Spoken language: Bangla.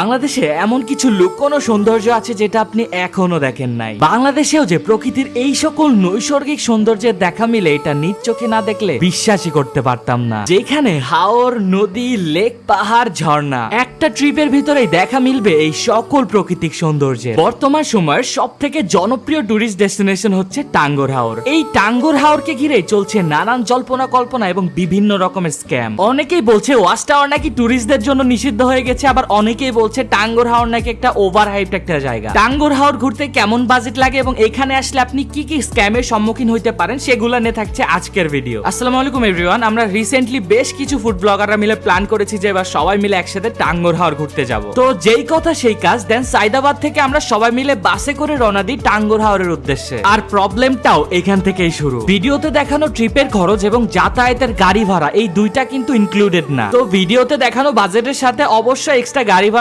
বাংলাদেশে এমন কিছু লুকোনো সৌন্দর্য আছে যেটা আপনি এখনও দেখেন নাই। বাংলাদেশেও যে প্রকৃতির এই সকল নৈসর্গিক সৌন্দর্যের দেখা মিলে, এটা নিজ চোখে না দেখলে বিশ্বাসই করতে পারতাম না। যেখানে হাওর, নদী, লেক, পাহাড়, ঝর্ণা, একটা ট্রিপের ভিতরেই দেখা মিলবে এই সকল প্রাকৃতিক সৌন্দর্যের। বর্তমান সময়ের সব থেকে জনপ্রিয় টুরিস্ট ডেস্টিনেশন হচ্ছে টাঙ্গর হাওর। এই টাঙ্গর হাওরকে ঘিরে চলছে নানান জল্পনা, কল্পনা এবং বিভিন্ন রকমের স্ক্যাম অনেকেই বলছে ওয়াচ টাওয়ার নাকি ট্যুরিস্টদের জন্য নিষিদ্ধ হয়ে গেছে? আবার অনেকেই বলছে টাঙ্গর হাওর নাকি একটা ওভার হাইপড একটা জায়গা। টাঙ্গর হাওর ঘুরতে কেমন বাজেট লাগে এবং এখানে আসলে আপনি কি কি স্ক্যামের সম্মুখীন হইতে পারেন সেগুলো নিয়ে থাকছে আজকের ভিডিও আসসালামু আলাইকুম এভরিওয়ান আমরা রিসেন্টলি বেশ কিছু ফুড ব্লগাররা মিলে প্ল্যান করেছি যে এবার সবাই মিলে একসাথে টাঙ্গর হাওর ঘুরতে যাব। তো যেই কথা সেই কাজ দেন সাইদাবাদ থেকে আমরা সবাই মিলে বাসে করে রওনা দিই টাঙ্গর হাওরের উদ্দেশ্যে। আর প্রবলেমটাও এখান থেকেই শুরু। ভিডিওতে দেখানো ট্রিপের খরচ এবং যাতায়াতের গাড়ি ভাড়া, এই দুইটা কিন্তু ইনক্লুডেড না। তো ভিডিওতে দেখানো বাজেটের সাথে অবশ্যই এক্সট্রা গাড়ি